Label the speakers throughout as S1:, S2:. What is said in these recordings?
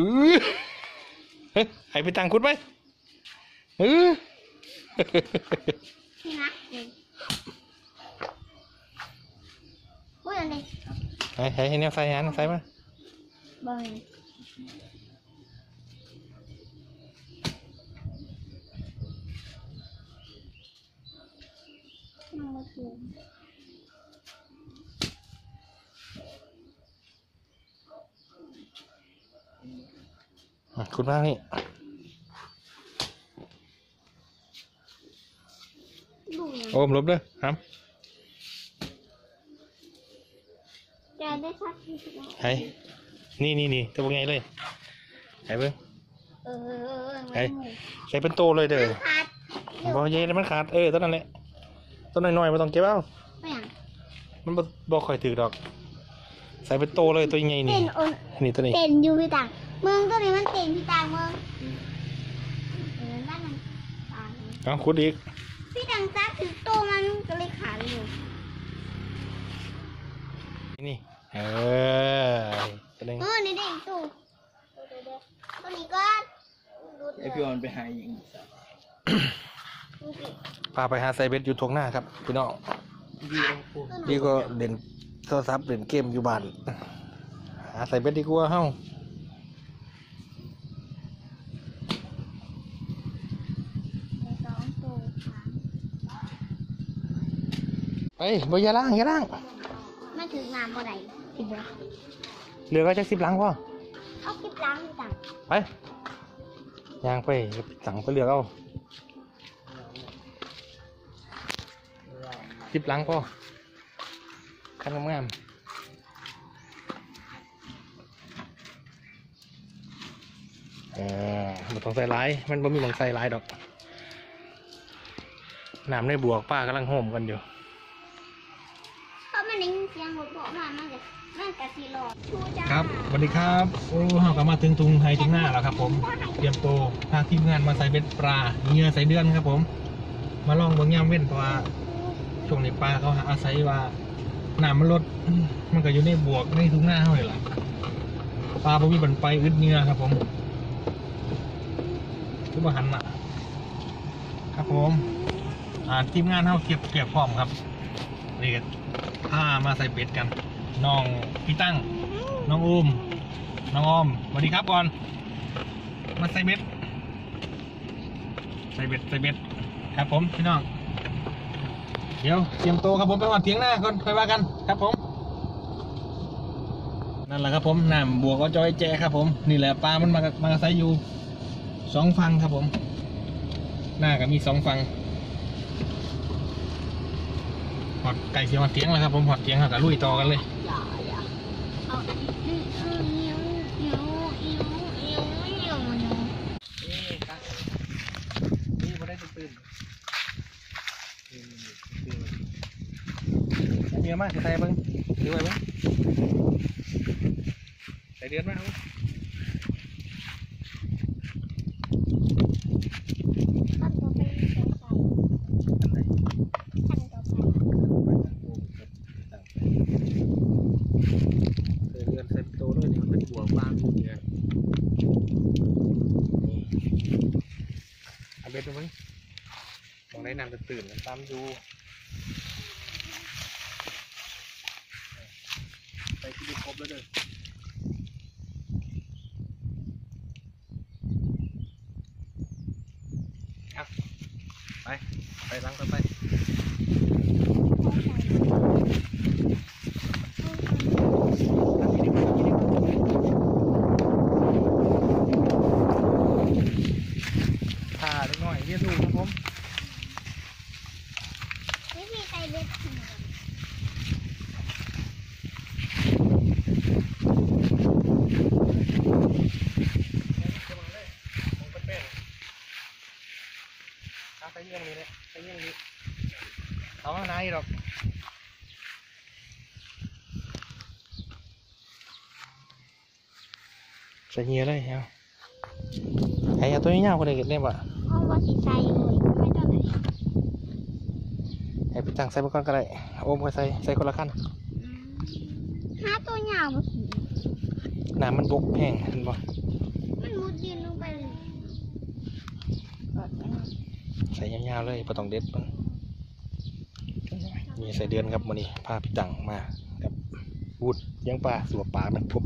S1: ออเฮ้ยให้ไปตังคุณไหมเออ
S2: นี่นะเด็กพูดอะไร
S1: ให้ให้ให้แนวใส่ฮะแนวใส่มา
S2: บอยนั่งรถทัวร์
S1: อะ คุณมากนี่
S2: ดูยัง
S1: โอมลบเด้อครับ
S2: จะได้สักทีสิบ
S1: ให้นี่นี่นี่ตัวไงเลยให้เบิ่ง
S2: เออเออเออ
S1: ไอ้
S2: ไม่หมู
S1: ใส่เป็นโตเลยเด้อ
S2: ขาด
S1: บ่เย็นแล้วมันขาดเออต้นนั้นแหละต้นน้อยๆไม่ต้องเก็บเอา
S2: ไม่อย่าง
S1: มันบ่บ่ค่อยถือดอก ใส่เป็นโตเลยตัวใหญ่นี่
S2: เต้นอน
S1: นี่ตัวนี้
S2: เต้นอยู่พี่ต่างเมืองตัวนี้มันเต้นพี่ต่างเมืองเออบ้านมันตาย
S1: เอาขุดอีก
S2: พี่ต่างซักถือโตมันก็เลยขาดอยู่
S1: นี่เออตัวนี้
S2: เออนี่เด้งตู้ตัวนี้ก็ดูด
S3: ไอพี่ออนไปหาหญิง
S2: ดูสิ
S1: พาไปหาไซเบสอยู่ทงหน้าครับพี่น้อง
S3: ดีเอาพูด
S1: พี่ก็เล่นโทรศัพท์เล่นเกมอยู่บ้านหาไซเบสดีกว่าเฮ้า
S2: ในสองตู้ค่ะ
S1: ไปบ่อย่าล้างอย่าล้าง
S2: มันถึงน้ำบ่ได้พี่บอก
S1: เหลือก็จักสิบล้างพ่อ
S2: เอาคลิปล้างพี่ต่าง
S1: ไปย่างไปสั่งไปเหลือกเอาสิบล้างพ่อคันงามๆเออมันต้องใส่ร้ายมันบ่มีหมองใส่ร้ายดอกน้ำในบวกป้ากำลังโหมกันอยู่
S2: เสียงรถบอกมามันก็มันก็สิรอชูจ้า
S1: ครับสวัสดีครับ โอ้เราก็มาถึงตุงไทยตุงหน้าแล้วครับ ผม เตรียมตัวพาทีมงานมาใส่เบ็ดปลาเหงื่อใส่เดือนครับ ผม มาลองเบางย่ำเว้นเพราะว่าช่วงนี้ปลาเขาอาศัยว่าน้ำมันลด มันก็อยู่ในบวกในทุงหน้าเท่าไหร่ล่ะปลาบ่มีบันไปอึดเหงื่อครับ ผมคือบ่หันอะ ครับผม อ่าทีมงานเขาเก็บเก็บพร้อมครับนี่ก็ พามาใส่เบ็ดกัน น้องพี่ตั้ง น้องอุ้มน้องออมสวัสดีครับก่อน มาใส่เบ็ด ใส่เบ็ดใส่เบ็ด ครับผมพี่น้อง เดี๋ยวเตรียมตัวครับผมไปวัดเถียงหน้าก่อนค่อยว่ากันครับผม นั่นแหละครับผมน้ำบวกก็จอยแจครับผม นี่แหละปลา มันมามาใส่อยู่สองฟังครับผม หน้าก็มีสองฟังห อดไก่เสียหอดเถียงแล้วครับผมหอดเถียงครับกับลุยต่อกันเลย
S2: อย่าอย่าเอาอืมอืมนิ้วนิ้วนิ้วนิ้วนิ้วนิ้ว
S1: นี่ครับนี่มาได้ตื่นเยอะมากใส่เบิ้งถือไว้เบิ้งใส่เดือนมากครับ
S2: ขั้นต่อไปเป็นสายขั้นต่อไป
S1: ใส่เดือนใส่โตด้วยนี่มันเป็นบัวบางเนี่ยนี่เอาเบ็ดดูมั้งมองได้นำ ตื่นตามดู
S2: ใส่เงี
S1: ยเลยเฮาไอ้เอาตัวนี้ยาวกว่าเลยเก็บ
S2: เล่นบ่อาว่าสีใส่เลไม่ต้องไหน
S1: ไอ้พี่ตังใส่ไปก่อนก็ได้โอมก็ใส่ใส่คนละขั้น
S2: ห้าตัวยาวบ่
S1: นาำมันบกแพงเห็นบ่
S2: มันมุดดินลงไปเลย
S1: ใส่ยาวๆเลยประต้องเด็ดมันมีใส่เดือนครับวันนี้พาพี่ตังมาครับวุดยังปลาสัวปลามันพบ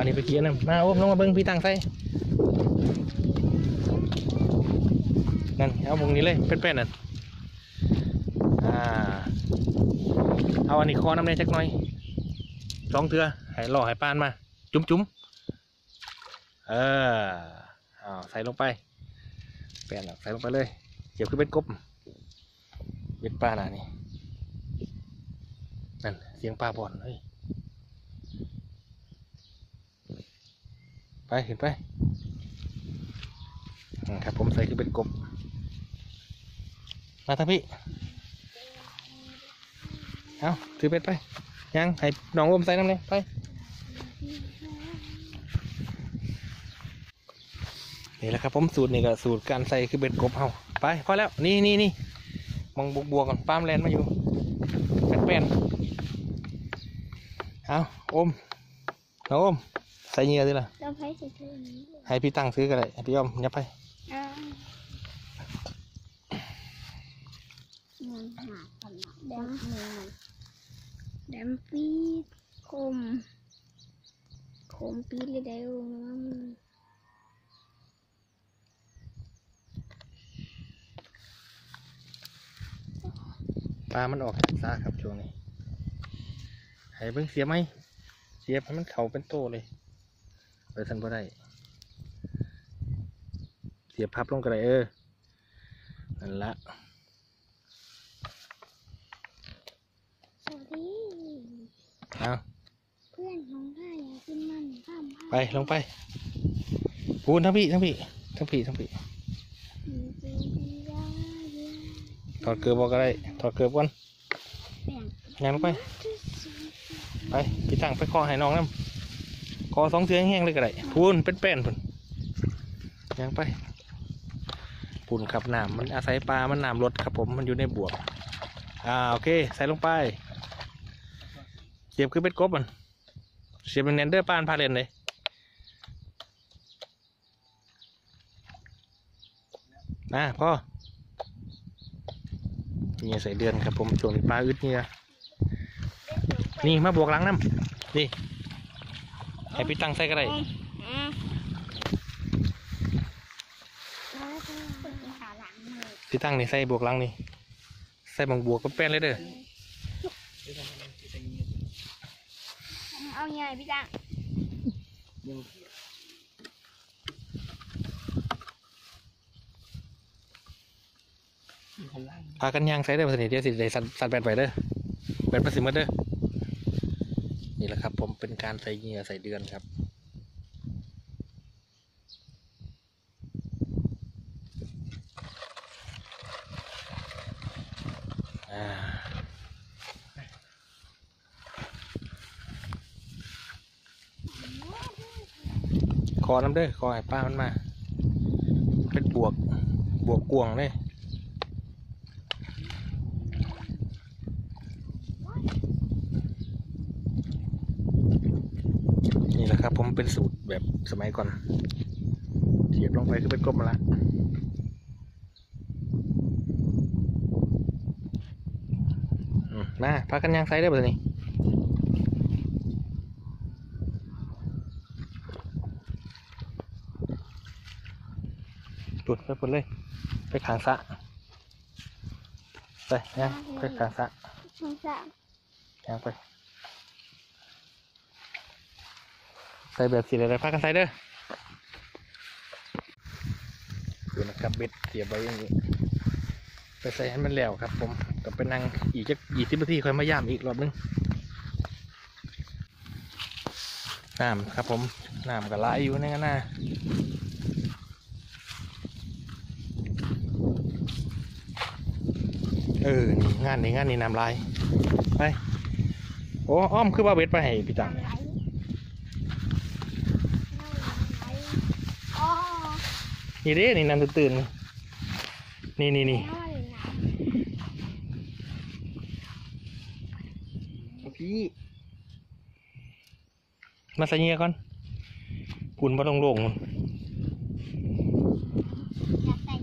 S1: อานี่ไปเกียนะมาโอ้มลงมาเบิ้งพี่ตังใส่นั่นเอาวงนี้เลยเป็นๆนั่นอ่าเอาอันนี้คอน้ำในจักหน่อยสองเถื่อให้ล่อให้ปานมา จุ้มจุ้มเออเอาใส่ลงไปแปลนใส่ลงไปเลยเกี่ยวขึ้นเป็นกบเบ็ดปลาหนานี่นั่นเสียงปลาบ่อนเฮ้ย ไปขึ้นไปครับผมใส่ขึ้นเป็นกบ มาทางพี่ เอาถือเป็ดไป ยังให้น้องอมใส่น้ำเลยไป นี่แหละครับผมสูตรนี่ก็สูตรการใส่คือเบ็ดกบเฮาไปพอแล้ว นี่นี่นี่มองบวกบวกก่อนป้ามแลนมาอยู่เป็นเป็นเอาอมน้องอม ใส่เหงื่อดิล่ะ
S2: เราไปสิซื้อนี้
S1: ให้พี่ตั้งซื้อกันเลยให้พี่อ้อมยับไป
S2: อ่าเงินหาขนาดแดงเงินแดมปีดคมคมปีดเลยได้ลงมามึง
S1: ปลามันออกซาครับช่วงนี้ให้เบิ่งเสียไหมเสียบให้มันเข่าเป็นโตเลย เออท่านบ่ได้เสียบพับลงกระไรเออนั่นละ
S2: สวัสดี
S1: เอา
S2: เพื่อนของข้าอยากกินมันข้ามผ้า
S1: ไปลงไปพูนทั้งพี่ทั้งพี่ทั้งพี่ทั้งพี่
S2: มีเจอดีได้เยอะ
S1: ถอดเกลือบอกก็ได้ถอดเกลือก่อน
S2: แบ่ง
S1: งานลงไป
S2: ที่สุด
S1: ไปพี่ตั้งไปคอให้น้องน้ำค อสองเทือแห้งเลยก็ได้พูนเป็นแป้นพุ่นยังไปปุ่นขับน้ำมันอาศัยปลา มันน้ำลดครับผม มันอยู่ในบวก อ่าโอเค ใส่ลงไปเสียบคือเป็ดกบมันเสียบเป็นเนนเดอร์ป้านพาเลนเลยนะพ่อเนี่ยใส่เดือนครับผมช่วงนี้ปลาอึดเนี่ยนี่มาบวกหลังน้ำนี่ ให้พี่ตั้งใส่ก็ได้
S2: อะแล้วก็เปิดขาหลังเลย
S1: พี่ตั้งนี่ใส่บวกหลังนี่ใส่บางบวกก็แป้นเลยเด้อ
S2: เอาใหญ่พี่จัง
S3: ยังมีคนล่าง
S1: พากันย่างใส่เด้อมาสนิทเดี๋ยวสิได้สั่นสั่นแบนไปเด้อแบนประสิทธิ์มาเด้อ นี่แหละครับ ผมเป็นการใส่เหงื่อใส่เดือนครับอ่าคอน้ำเด้อคอให้ป้ามันมา เป็นบวก บวกกวงเลย นี่แหละครับผม เป็นสูตรแบบสมัยก่อนเสียบลงไปก็เป็นกบมาละอืมมาพักกันยางไซได้ป่ะนี่จุดไปหมดเลย ไปขางสระไปยางไปขางสระ
S2: ช่องสาม
S1: ยางไป ส่แบบสีอะไรพักกันใส่เด้อดูนะครับเบ็ดเสียบไว้อย่างนี้ไปใส่ให้มันแล้วครับผมกับไปนั่งอีกจักยี่สิบนาทีค่อยมาย่ามอีกรอบนึงน้ำครับผมน้ำก็ไหลอยู่ในกันนะเออ นี่งานนี้งานนี้น้ำลายไป โอ้อ้อมคือว่าเบ็ดไปให้พี่ตัง
S2: ไหลไหลอ๋อ
S1: นี่เด้นี่น้ำตื่นๆนี่นี่นี่
S2: น้อยนะ
S1: พี่มาใส่เหงื่อก่อนปุ่นบ่ต้องโล่งๆมัน
S2: อยากใส่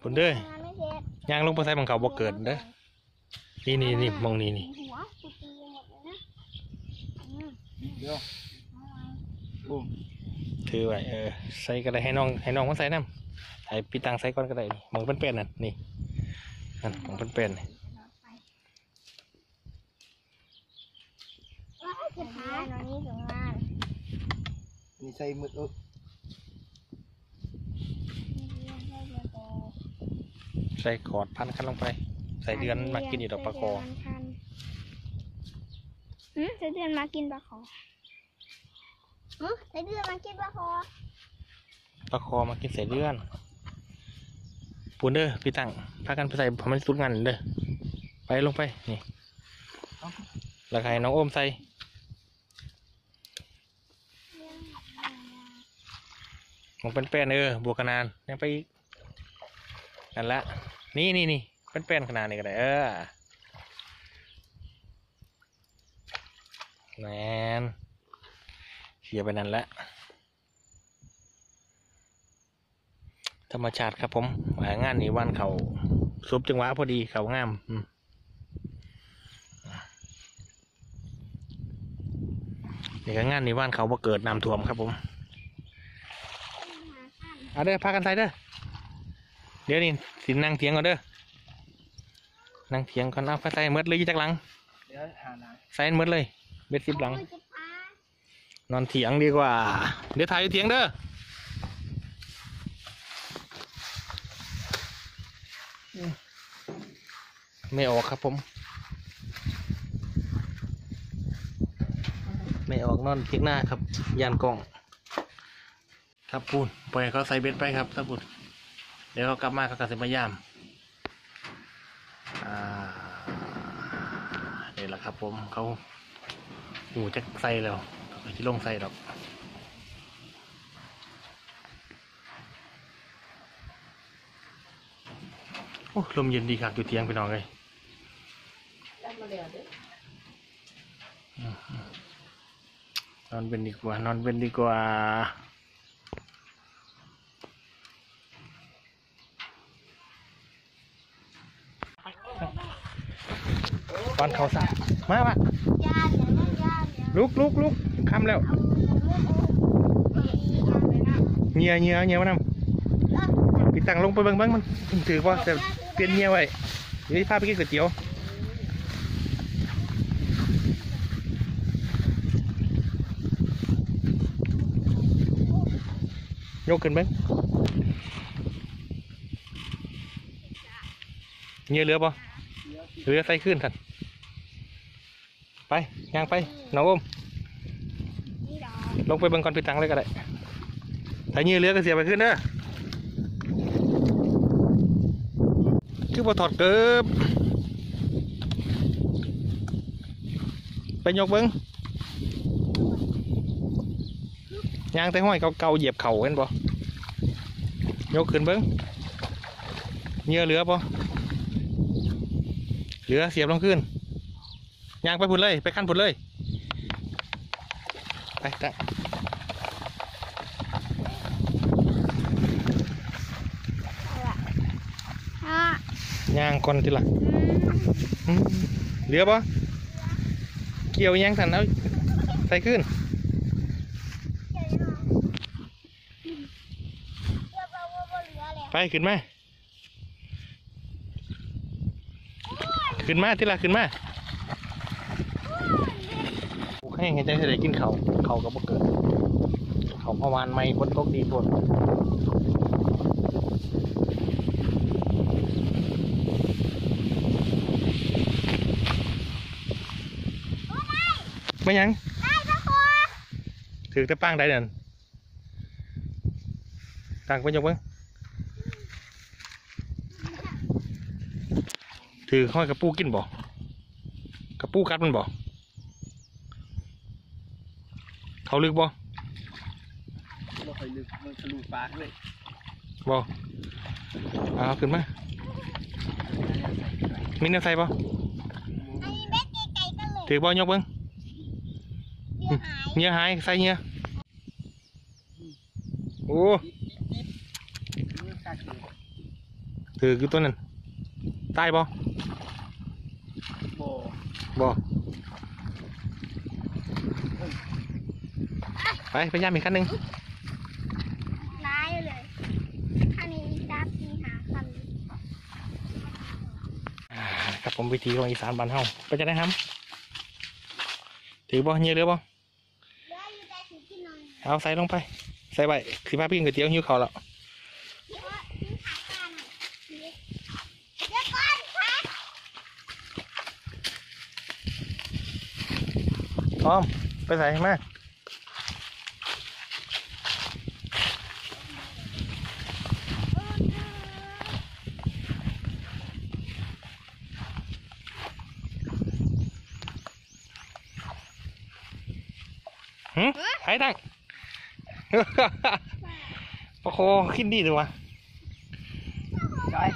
S1: ปุ่นเด้อ
S2: ทำงานไม่เสร็จ
S1: ย่างลงไปใส่บังเขาบ่เกิดเด้อนี่นี่นี่มองนี่นี่
S2: หัวกูตีหมดเลยนะอืม
S3: เดี๋ยว
S2: เอาไว้
S3: บุ้ม
S1: ถือไว้เออใส่ก็ได้ให้น้องให้น้องมันใส่น้ำให้พี่ตังใส่ก่อนก็ได้นี่มองเป็นเป็นๆนั่นนี่นั่นมองเป็นเป็นๆนี่
S2: ว้าวจะพาตอนนี้ถึงงาน
S3: นี่ใส่มือเออ
S1: ใส่กอดพันกันลงไป ใส่เดือนมากินอยู่ดอกปลาคอ
S2: อืมใส่เดือนมากินปลาคออืม ใส่เดือนมากินปลาคอ
S1: ปลาคอมากินใส่เดือนปูนเด้อพี่ตังพากันไปใส่พอมันสุดงานเด้อไปลงไปนี่แล้วก็ให้น้องโอมใส่มองเป็นเป็นเออบวกกันานยังไปอีกนั่นละนี่นี่นี่เป็นเป็นขนาดนี้ก็ได้เออแมน เขียไปนั่นแหละธรรมชาติครับผมหางานนี้วันเขาซุบจังหวะพอดีเขางามอืมนี่ก็งานนี้วันเขาบ่เกิดน้ำท่วมครับผมเอาเด้อพากันใส่เด้อเดี๋ยวนี่สินั่งเถียงก่อนเด้อนั่งเถียงก่อนเอาไปใส่เมดเลยยี่จักหลัง
S3: เดี๋ยวหาหนัง
S1: ใส่เมดเลยเบ็ดสิบหลัง
S2: โอ้ยจะพา น
S1: อนเถียงดีกว่า เดี๋ยวถ่ายอยู่เถียงเด้ออืมไม่ออกครับผม ไม่ออกนอนเทียงหน้าครับ ยานกล้อง ครับปูนปล่อยให้เขาใส่เบ็ดไปครับถ้าปูนเดี๋ยวเขากลับมาเขาก็จะมายามอ่านี่แหละครับผมเขาหูจะใส่แล้ว จะลงใส่ดอกโอ้ลมเย็นดีครับอยู่เทียงพี่น้องเลยอืมนอนเป็นดีกว่านอนเป็นดีกว่าตอนเขาสามาปะ
S2: ยานเดี๋ยวนะยานเดี๋ยว
S1: ลุกลุกลุก คำแล้วเงียเงียเงียมานำพี่ตังลงไปเบิ่งเบิ่งมันถือว่าจะเปลี่ยนเงียไว้เดี๋ยวพาไปกินก๋วยเตี๋ยวยกขึ้นเบิ่งเงียเหลือปะเหลือใส่ขึ้นทันไปย่างไปน้องอม
S2: นี่ดอก
S1: ลงไปเบิ่งก่อนพี่ตังเลยก็ได้ถ้าเงียเหลือก็เสียไปขึ้นเด้อคือบ่ถอดเกิบไปยกเบิ้งยางแต่ห้อยเก่าๆเหยียบเข่าเห็นบ่ยกขึ้นเบิ้งเงียเหลือบ่เหลือเสียบลงขึ้นยางไปพุ่นเลย ไปขั้นพุ่นเลย ไปตัง
S2: อะ
S1: ย่าง ก่อนทีหลังเหลือปะเกี่ยวยังสันเอาใส่ขึ้นไปขึ้นมา ขึ้นมาทีหลังขึ้นมาโอเคเห็นใจจะได้กินเขาเขาก็บ่เกิดเขาเมื่อวานไม่ฝนตกดีฝน ไม่ยัง
S2: ได้ปลาคอ
S1: ถือแต่ป้างได้นั่นต่างไปยกเบ้างถือห้อยกระปูกินบ่กระปูกัดมันบ่เขาลึกบ่
S3: เราคอยลึกมันทะลุปากเลย
S1: บ่เอาขึ้นมามีเนื้อใส่บ่
S2: อันนี้เบ็ดไกลๆกันเลย
S1: ถือบ่ยกเบ้าง
S2: เเนื้อหาย
S1: เงี้ยหายใส่เงี้ยโอ้
S3: นี่กัดอยู่
S1: ถืออยู่ตัวนั้นตายบ่
S3: บ่
S1: บ่ไปพยายามอีกขั้นหนึ่ง
S2: ร้ายเลยอันนี้จับมีหาคำ
S1: อ่าครับผมวิธีของอีสานบ้านเฮาไปจะได้ครับถือบ่เงี้ยเรือบ่
S2: ได้อยู่ได้ถึงที่นอน
S1: เอาใส่ลงไป ใส่ไว้คือพาพี่กินก๋วยเตี๋ยวหิวข้าวแล้ว
S2: เขาข้าหน่อยเดี๋ยว
S1: พร้อม ไปใส่มาหืมใครตั้ง ปะโคขึ้นดีดูวะ
S3: จอย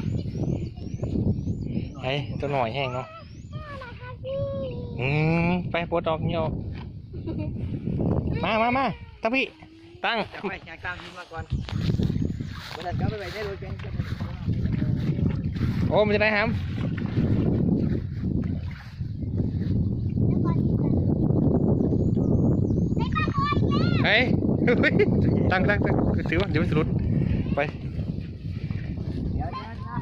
S1: ไอ้ตัวหน่อยแห้งเนาะอืมไปปลดออกเงี้ยออกมามามาตั้งพี่ตั้ง
S3: จะไปอยากตามพี่มาก่อนวันนั้นก็ไปไปได้รถเป็น
S1: โอ้มันจะได้ครับเฮ้ย ตั้งตั้งตั้งถือว่าเดี๋ยวมันสะดุดไป
S3: เดี๋ยวเดี๋ยวนะ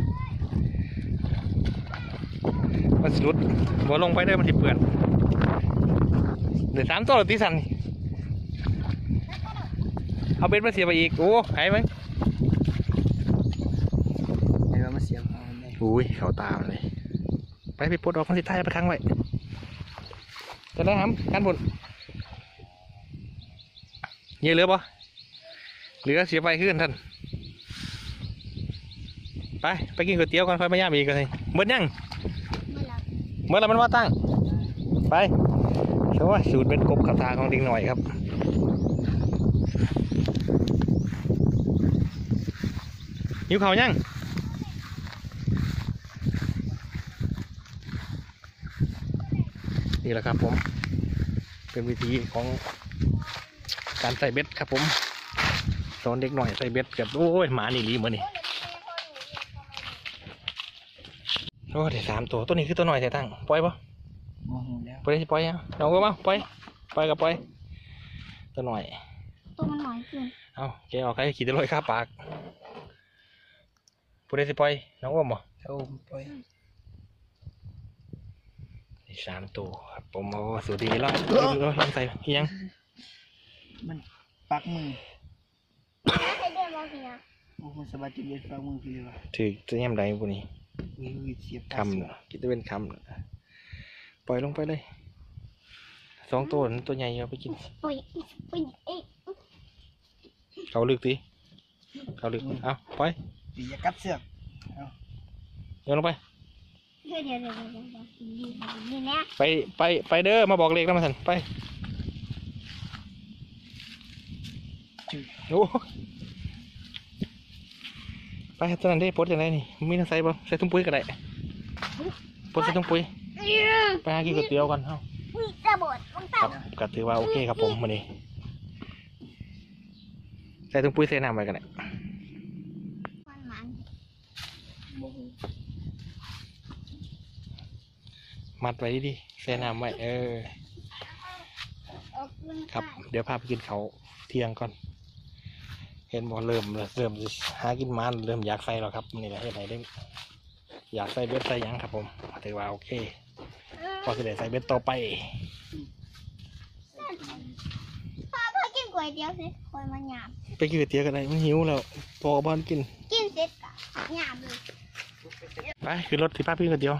S1: มันสะดุดบัวลงไปเด้อมันสิเปื่อนเดี๋ยวสามตัวหรือตีสันนี่เอาเบ็ดมาเสียบไปอีก โอ้หายไหม
S3: เดี๋ยวมาเสียบเอาเลย
S1: อุ้ยเขาตามเลย ไปไปปลดออกมันสิท้ายไปค้างไว้จะได้ครับกันบุญ เยอะเหลือปะเหลือเสียไปขึ้นท่านไปไปกินก๋วยเตี๋ยวก่อนค่อยมาย่ามอีกเลยเมื่อยัง
S2: เมื่อเรา
S1: เมื่อไรมันว่าตั้ง ไปโอ้ยสูตรเป็นกบขับตาของดิงหน่อยครับหิวเขาวยังนี่แหละครับผม เป็นวิธีของ การใส่เบ็ดครับผมสอนเด็กหน่อยใส่เบ็ดกับโอ้ยหมานี่รีเหมือนนี่โอ้เดี๋ยวสามตัวตัวนี้คือตัวหน่อยแต่ตั้งปล่อยปะ
S3: โมโหแล้ว
S1: ปล่อยสิปล่อยอะน้องก็มาปล่อยปล่อยกับปล่อยตัวหน่อย
S2: ตัวมันหน่อยเกิน
S1: เอาแกออกใครขี่ตะลอยข้าปากพูดได้สิปล่อยน้องก็บ่
S3: โอ้ปล่อย
S1: นี่สามตัวครับผมโอ้สวัสดีแล้วลองใส่อีหยัง
S3: มันปักมือ
S2: แล้วใครเดินมาเฮีย
S3: โอ้มันสบายจิตเย็นปักมือคือเลยว่ะ
S1: ถือจะแย้มใดพวกนี้
S3: อุ้ยอุ้ยเสียบ
S1: คำเนาะคิดว่าเป็นคำเนาะปล่อยลงไปเลยสองตัวนั่นตัวใหญ่เอาไปกิน
S2: ปุยปุยเอ๊ะ
S1: เขาลึกดิเขาลึกเอาปล่อย
S3: ปีอย่ากัดเสือก
S1: โยนลงไป
S2: เดี๋ยวเดี๋ยวเดี๋ยวเดี๋ยวเดี๋ยวดีดีนะ
S1: ไปไปไปเด้อมาบอกเลขแล้วมาสันไป
S3: จืด
S1: โอ้ไปตอนนั้นได้ปลดยังไงนี่มีน้ำใส่บ่ใส่ถุงปุ๋ยก็ได้ปลดใส่ถุงปุ๋ยไปหากินก๋วยเตี๋ยวก่อนเฮ้า
S2: มีระเบิดมัน
S1: ค
S2: เต่า
S1: รับก็ถือว่าโอเคครับผมวันนี้ใส่ถุงปุ๋ยใส่น้ำไว้กันได้
S2: มันมัน
S3: โมโห
S1: มัดไว้ดีๆใส่น้ำไว้เออ
S2: ออกมัน
S1: ครับ เดี๋ยวพาไปกินเขาวเที่ยงก่อน เห็นบ่เริ่มแล้วเริ่มสิหากินมันเริ่มอยากใส่แล้วครับนี่แหละเฮ็ดไหนได้อยากใส่เบ็ดใส่หยังครับ ผมถือว่าโอเคพอสิได้ใส่เบ็ดต่อไป
S2: พ่อพ่อกินก๋วยเตี๋ยวเสร็จคอยมาหยาบ
S1: ไปกินก๋วยเตี๋ยวกันได้มันหิวแล้วพอกับบ้านกิน
S2: กินเสร็จกะหยาบเลย
S1: ไปขึ้นรถที่ป้าพี่ก๋วยเตี๋ยว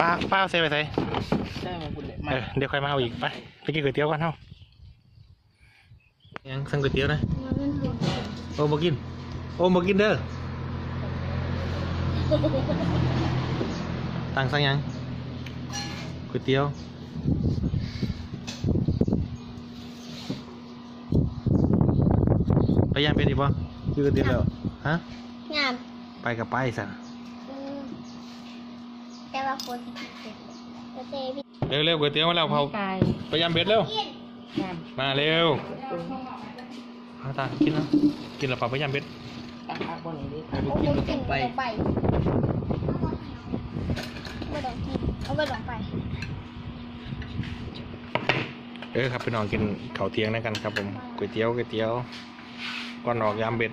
S1: ป้าป้าเอาใส่ไปใส่
S3: ใช่มาบุญเลยมา
S1: เออเดี๋ยวค่อยมาเอาอีกไป ไปกินก๋วยเตี๋ยวกันเฮายังสั่งก๋วยเตี๋ยวนะ
S2: มันเป็นห่วง
S1: โอ้มากิน โอ้มากินเด้อตังสั่งยังก๋วยเตี๋ยวไปย่างเป็นอีกบ่กินก๋วยเตี๋ยวแล้วฮะ
S2: หยาบ
S1: ไปกับไปสั่ง
S2: อืมแต่ว่าคนที่กินเสร็จ เลยระเตพี่
S1: เร็วเร็วก๋วยเตี๋ยวมาแล้วเผา
S4: ไก่
S1: พยายามเบ็ดเร็ว
S4: ย
S1: มาเร็วมาตากินนะกินแล้วเปล่าพยายามเบ็ดำ
S4: ตักผักบนนี้ดิ
S3: ไปบุกินก็ต้องไป
S2: ไปไม่ต้องกินเอาไปลงไป
S1: เออครับพี่น้องกินข้าวเที่ยงด้วยกันครับผมก๋วยเตี๋ยวก๋วยเตี๋ยวก่อนออกยามเบ็ด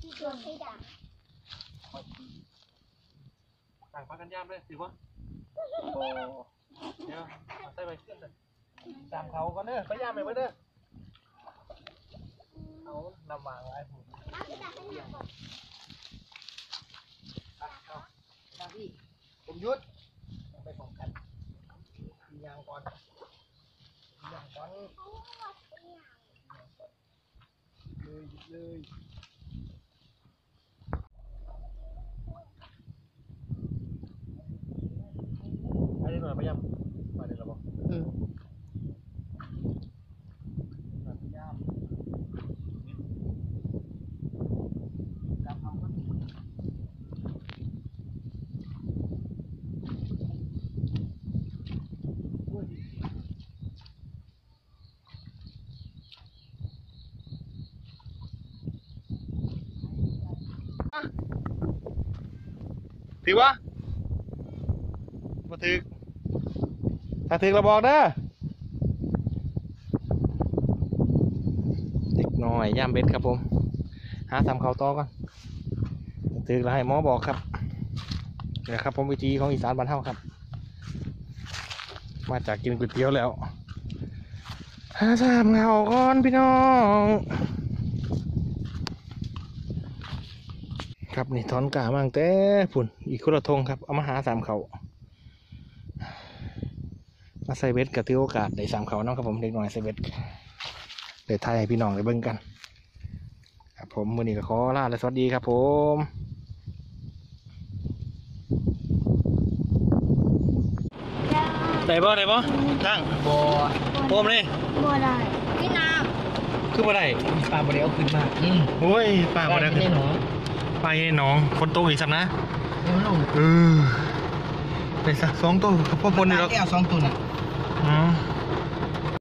S2: ที่ตัวให้ดัง
S1: ต่างปากันยามเลยสิวะเดี๋ยวใส่ไปเพื่อนเลยตามเขาก็เด้อพยายามไปเด้อเอานำวางไว้ผม
S3: ผมยุด
S1: ไปพร้อมกันยางก่อนยางก่อน
S3: เลยหยุดเลย
S1: อันนี้ หน่อยพยายามมาเดี๋ยวเราบอก
S4: อืม
S1: พยายามถือวะมาถือ ถ้าถือเราบอกเด้อเด็กน้อยย่ามเบ็ดครับผม หาทำเขาต่อก่อนถือแล้วให้หมอบอกครับนี่แหละครับผมวิธีของอีสานบ้านเฮาครับ มาจากกินก๋วยเตี๋ยวแล้วหาทำเขาก่อนพี่น้องครับนี่ถอนกามั่งแต่ผุ่นอีกคนละทงครับ เอามาหาสามเขา มาใส่เบ็ดกับที่โอกาสได้สามเขาเนาะครับผมเด็กหน่อยใส่เบ็ดเดี๋ยวไทยให้พี่น้องได้เบิ่งกันครับผมมือนี้ก็ขอลาและสวัสดีครับผมได้บ่ได้บ่ตั้ง
S3: บอ
S1: โอมเลย
S2: บัวได้พี่น้
S1: คือบ่ได้
S3: ปลาบริเอาขึ้นมาอืม
S1: โอ้ยป้าบ่ได้
S3: ไม่ได้หรอ
S1: ไปหน้องคนโตอีกสักนะ
S3: เดี๋ยวลง
S1: เออไปสักสองตัวกับพ่อพลนี่หรอก
S3: แก้วสองตัวน่ะ
S1: อ๋อ